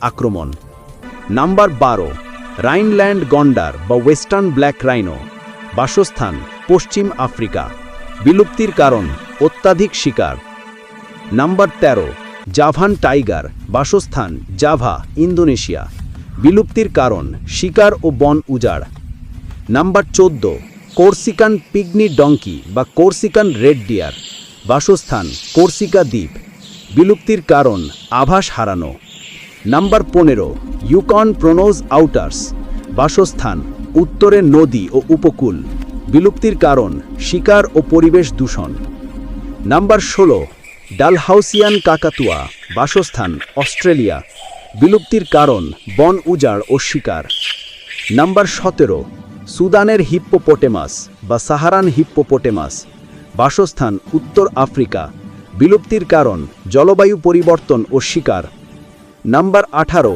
আক্রমণ। নাম্বার বারো, রাইনল্যান্ড গন্ডার বা ওয়েস্টার্ন ব্ল্যাক রাইনো, বাসস্থান পশ্চিম আফ্রিকা, বিলুপ্তির কারণ অত্যাধিক শিকার। নাম্বার ১৩ জাভান টাইগার, বাসস্থান জাভা, ইন্দোনেশিয়া, বিলুপ্তির কারণ শিকার ও বন উজাড়। নাম্বার চোদ্দ, কোর্সিকান পিগনি ডঙ্কি বা কোর্সিকান রেড ডিয়ার, বাসস্থান কোর্সিকা দ্বীপ, বিলুপ্তির কারণ আভাস হারানো। নাম্বার পনেরো, ইউকন প্রোনোজ আউটার্স, বাসস্থান, উত্তরে নদী ও উপকূল, বিলুপ্তির কারণ, শিকার ও পরিবেশ দূষণ। নাম্বার ষোলো, ডালহাউসিয়ান কাকাতুয়া, বাসস্থান, অস্ট্রেলিয়া, বিলুপ্তির কারণ, বন উজাড় ও শিকার। নাম্বার সতেরো, সুদানের হিপ্পোপোটেমাস বা সাহারান হিপ্পোপোটেমাস, বাসস্থান, উত্তর আফ্রিকা, বিলুপ্তির কারণ, জলবায়ু পরিবর্তন ও শিকার। নাম্বার আঠারো